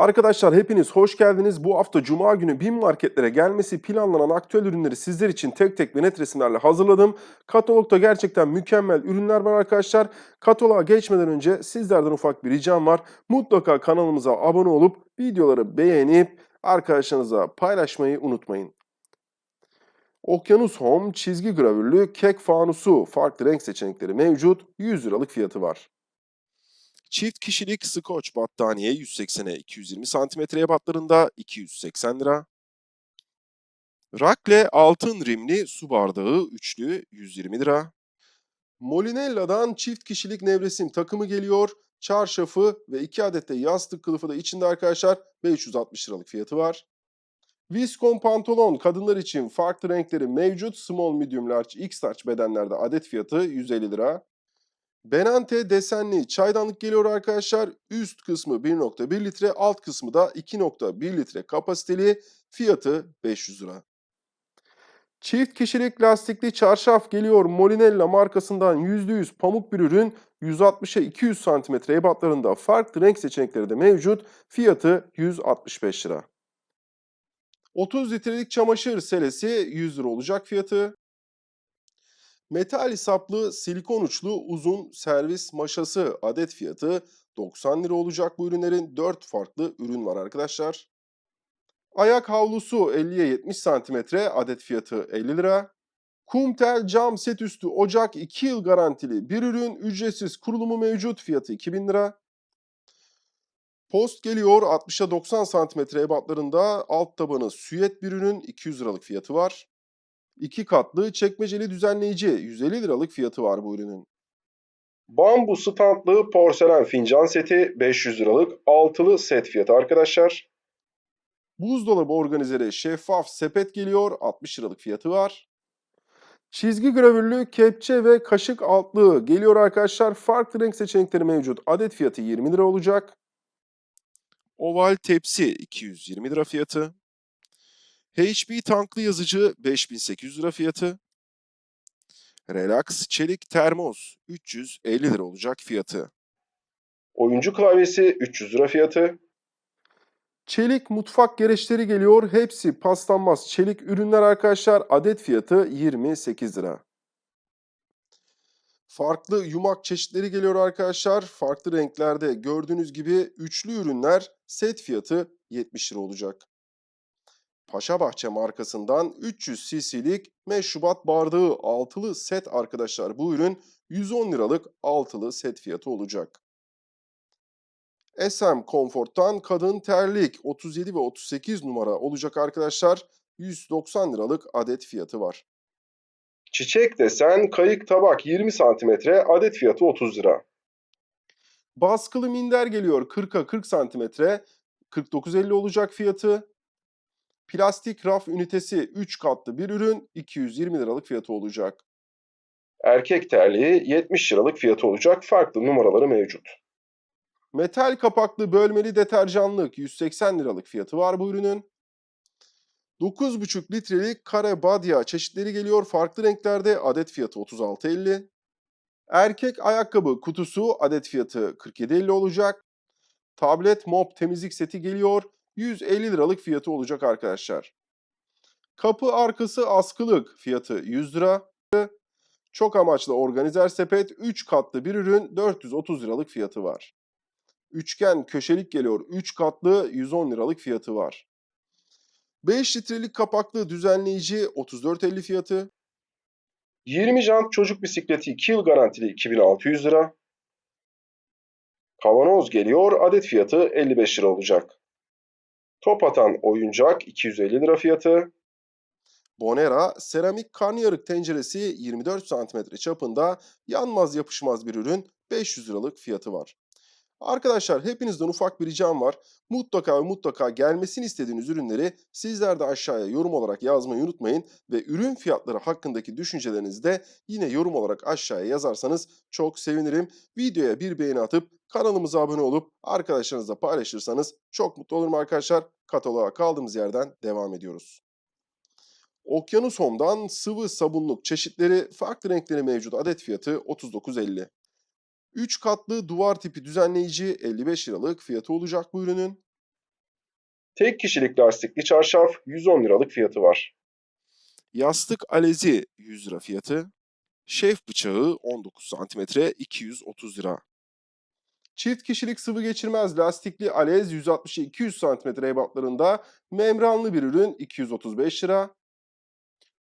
Arkadaşlar hepiniz hoş geldiniz. Bu hafta Cuma günü BİM marketlere gelmesi planlanan aktüel ürünleri sizler için tek tek ve net resimlerle hazırladım. Katalogda gerçekten mükemmel ürünler var arkadaşlar. Kataloğa geçmeden önce sizlerden ufak bir ricam var. Mutlaka kanalımıza abone olup videoları beğenip arkadaşlarınıza paylaşmayı unutmayın. Okyanus Home çizgi gravürlü kek fanusu farklı renk seçenekleri mevcut. 100 liralık fiyatı var. Çift kişilik Scotch battaniye 180'e 220 santimetre ebatlarında 280 lira. Rakle altın rimli su bardağı üçlü 120 lira. Molinella'dan çift kişilik nevresim takımı geliyor. Çarşafı ve 2 adet de yastık kılıfı da içinde arkadaşlar 560 liralık fiyatı var. Viskon pantolon kadınlar için farklı renkleri mevcut. Small, medium, large, x large bedenlerde adet fiyatı 150 lira. Benante desenli çaydanlık geliyor arkadaşlar. Üst kısmı 1.1 litre, alt kısmı da 2.1 litre kapasiteli. Fiyatı 500 lira. Çift kişilik lastikli çarşaf geliyor. Molinella markasından %100 pamuk bir ürün. 160'a 200 santimetre ebatlarında farklı renk seçenekleri de mevcut. Fiyatı 165 lira. 30 litrelik çamaşır selesi 100 lira olacak fiyatı. Metal saplı silikon uçlu uzun servis maşası adet fiyatı 90 lira olacak bu ürünlerin 4 farklı ürün var arkadaşlar. Ayak havlusu 50'ye 70 santimetre adet fiyatı 50 lira. Kumtel cam set üstü ocak 2 yıl garantili bir ürün ücretsiz kurulumu mevcut fiyatı 2000 lira. Post geliyor 60'a 90 santimetre ebatlarında alt tabanı süet bir ürün 200 liralık fiyatı var. İki katlı çekmeceli düzenleyici 150 liralık fiyatı var bu ürünün. Bambu standlı porselen fincan seti 500 liralık altılı set fiyatı arkadaşlar. Buzdolabı organizeri şeffaf sepet geliyor 60 liralık fiyatı var. Çizgi gravürlü kepçe ve kaşık altlığı geliyor arkadaşlar. Farklı renk seçenekleri mevcut. Adet fiyatı 20 lira olacak. Oval tepsi 220 lira fiyatı. HP tanklı yazıcı 5800 lira fiyatı. Relax çelik termos 350 lira olacak fiyatı. Oyuncu klavyesi 300 lira fiyatı. Çelik mutfak gereçleri geliyor. Hepsi paslanmaz çelik ürünler arkadaşlar. Adet fiyatı 28 lira. Farklı yumak çeşitleri geliyor arkadaşlar. Farklı renklerde gördüğünüz gibi üçlü ürünler set fiyatı 70 lira olacak. Paşabahçe markasından 300 cc'lik meşrubat bardağı altılı set arkadaşlar. Bu ürün 110 liralık altılı set fiyatı olacak. SM Comfort'tan kadın terlik 37 ve 38 numara olacak arkadaşlar. 190 liralık adet fiyatı var. Çiçek desen kayık tabak 20 santimetre adet fiyatı 30 lira. Baskılı minder geliyor 40'a 40 santimetre 49.50 olacak fiyatı. Plastik raf ünitesi 3 katlı bir ürün 220 liralık fiyatı olacak. Erkek terliği 70 liralık fiyatı olacak. Farklı numaraları mevcut. Metal kapaklı bölmeli deterjanlık 180 liralık fiyatı var bu ürünün. 9,5 litrelik kare badya çeşitleri geliyor farklı renklerde adet fiyatı 36.50. Erkek ayakkabı kutusu adet fiyatı 47.50 olacak. Tablet mop temizlik seti geliyor 150 liralık fiyatı olacak arkadaşlar. Kapı arkası askılık fiyatı 100 lira. Çok amaçlı organizer sepet 3 katlı bir ürün 430 liralık fiyatı var. Üçgen köşelik geliyor 3 katlı 110 liralık fiyatı var. 5 litrelik kapaklı düzenleyici 34.50 fiyatı. 20 jant çocuk bisikleti 2 yıl garantili 2600 lira. Kavanoz geliyor adet fiyatı 55 lira olacak. Top atan oyuncak 250 lira fiyatı. Bonera seramik karnıyarık tenceresi 24 cm çapında yanmaz yapışmaz bir ürün 500 liralık fiyatı var. Arkadaşlar hepinizden ufak bir ricam var. Mutlaka ve mutlaka gelmesini istediğiniz ürünleri sizler de aşağıya yorum olarak yazmayı unutmayın. Ve ürün fiyatları hakkındaki düşüncelerinizi de yine yorum olarak aşağıya yazarsanız çok sevinirim. Videoya bir beğeni atıp kanalımıza abone olup arkadaşlarınızla paylaşırsanız çok mutlu olurum arkadaşlar. Kataloğa kaldığımız yerden devam ediyoruz. Okyanus Home'dan sıvı sabunluk çeşitleri farklı renkleri mevcut adet fiyatı 39.50. 3 katlı duvar tipi düzenleyici 55 liralık fiyatı olacak bu ürünün. Tek kişilik lastikli çarşaf 110 liralık fiyatı var. Yastık alezi 100 lira fiyatı. Şef bıçağı 19 cm 230 lira. Çift kişilik sıvı geçirmez lastikli alez 160-200 cm ebatlarında membranlı bir ürün 235 lira.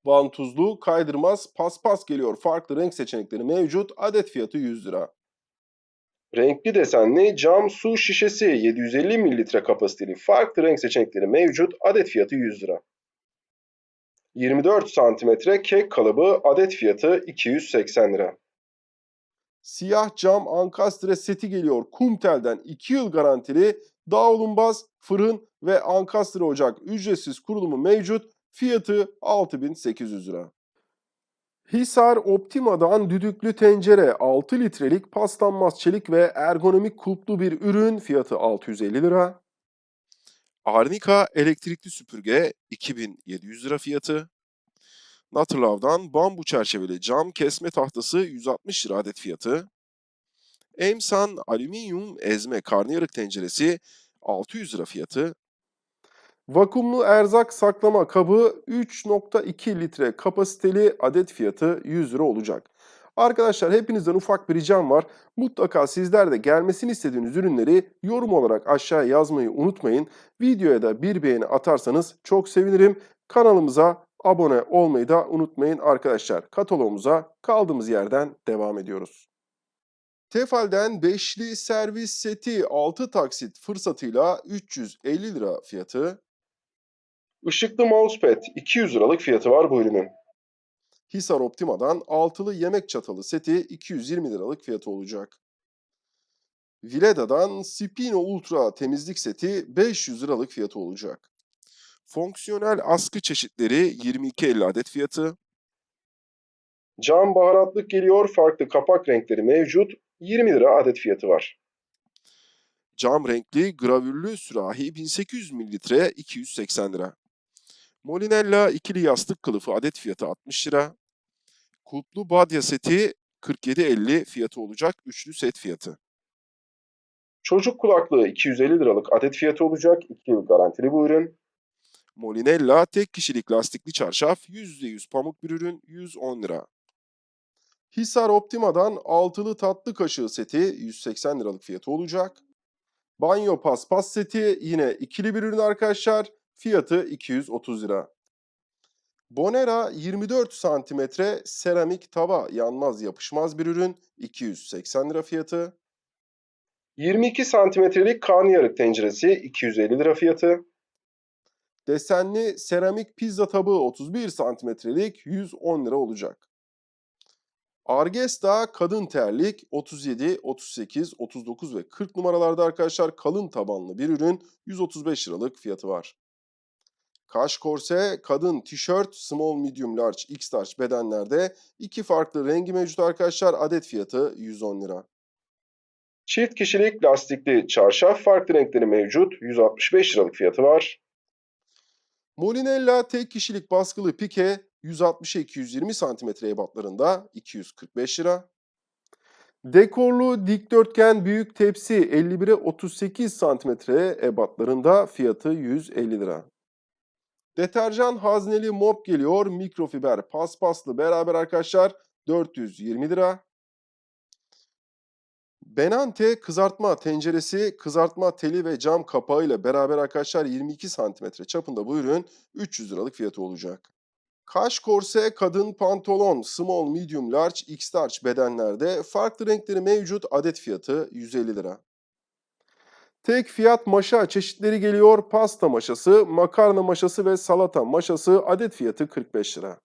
Vantuzlu, kaydırmaz, paspas geliyor. Farklı renk seçenekleri mevcut. Adet fiyatı 100 lira. Renkli desenli cam su şişesi 750 mililitre kapasiteli farklı renk seçenekleri mevcut. Adet fiyatı 100 lira. 24 santimetre kek kalıbı adet fiyatı 280 lira. Siyah cam ankastre seti geliyor. Kumtel'den 2 yıl garantili davlumbaz, fırın ve ankastre ocak ücretsiz kurulumu mevcut. Fiyatı 6800 lira. Hisar Optima'dan düdüklü tencere 6 litrelik paslanmaz çelik ve ergonomik kulplu bir ürün fiyatı 650 lira. Arnica elektrikli süpürge 2700 lira fiyatı. Natırlav'dan bambu çerçeveli cam kesme tahtası 160 lira adet fiyatı. Emsan alüminyum ezme karnıyarık tenceresi 600 lira fiyatı. Vakumlu erzak saklama kabı 3.2 litre kapasiteli adet fiyatı 100 lira olacak. Arkadaşlar hepinizden ufak bir ricam var. Mutlaka sizler de gelmesini istediğiniz ürünleri yorum olarak aşağıya yazmayı unutmayın. Videoya da bir beğeni atarsanız çok sevinirim. Kanalımıza abone olmayı da unutmayın arkadaşlar. Kataloğumuza kaldığımız yerden devam ediyoruz. Tefal'den beşli servis seti 6 taksit fırsatıyla 350 lira fiyatı. Işıklı mousepad 200 liralık fiyatı var bu ürünün. Hisar Optima'dan altılı yemek çatalı seti 220 liralık fiyatı olacak. Vileda'dan Spino Ultra temizlik seti 500 liralık fiyatı olacak. Fonksiyonel askı çeşitleri 22.50 adet fiyatı. Cam baharatlık geliyor. Farklı kapak renkleri mevcut. 20 lira adet fiyatı var. Cam renkli gravürlü sürahi 1800 mililitre 280 lira. Molinella ikili yastık kılıfı adet fiyatı 60 lira. Kulplu badya seti 47.50 fiyatı olacak üçlü set fiyatı. Çocuk kulaklığı 250 liralık adet fiyatı olacak. 2 yıl garantili bu ürün. Molinella tek kişilik lastikli çarşaf %100 pamuk bir ürün 110 lira. Hisar Optima'dan altılı tatlı kaşığı seti 180 liralık fiyatı olacak. Banyo paspas seti yine ikili bir ürün arkadaşlar. Fiyatı 230 lira. Bonera 24 santimetre seramik tava yanmaz yapışmaz bir ürün 280 lira fiyatı. 22 santimetrelik karnıyarık tenceresi 250 lira fiyatı. Desenli seramik pizza tabağı 31 santimetrelik 110 lira olacak. Argesta kadın terlik 37, 38, 39 ve 40 numaralarda arkadaşlar kalın tabanlı bir ürün 135 liralık fiyatı var. Kaş korse kadın tişört small medium large x large bedenlerde iki farklı rengi mevcut arkadaşlar adet fiyatı 110 lira. Çift kişilik lastikli çarşaf farklı renkleri mevcut 165 liralık fiyatı var. Molinella tek kişilik baskılı pike 160-220 cm ebatlarında 245 lira. Dekorlu dikdörtgen büyük tepsi 51'e 38 cm ebatlarında fiyatı 150 lira. Deterjan hazneli mop geliyor. Mikrofiber paspaslı beraber arkadaşlar 420 lira. Benante kızartma tenceresi, kızartma teli ve cam kapağıyla beraber arkadaşlar 22 santimetre çapında bu ürün 300 liralık fiyatı olacak. Kaş korse kadın pantolon small medium large x large bedenlerde farklı renkleri mevcut adet fiyatı 150 lira. Tek fiyat maşa çeşitleri geliyor. Pasta maşası, makarna maşası ve salata maşası adet fiyatı 45 lira.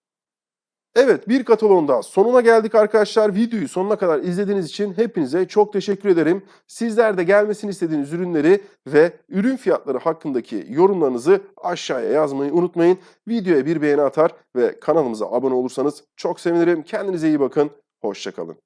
Evet bir kataloğun daha sonuna geldik arkadaşlar. Videoyu sonuna kadar izlediğiniz için hepinize çok teşekkür ederim. Sizler de gelmesini istediğiniz ürünleri ve ürün fiyatları hakkındaki yorumlarınızı aşağıya yazmayı unutmayın. Videoya bir beğeni atar ve kanalımıza abone olursanız çok sevinirim. Kendinize iyi bakın. Hoşçakalın.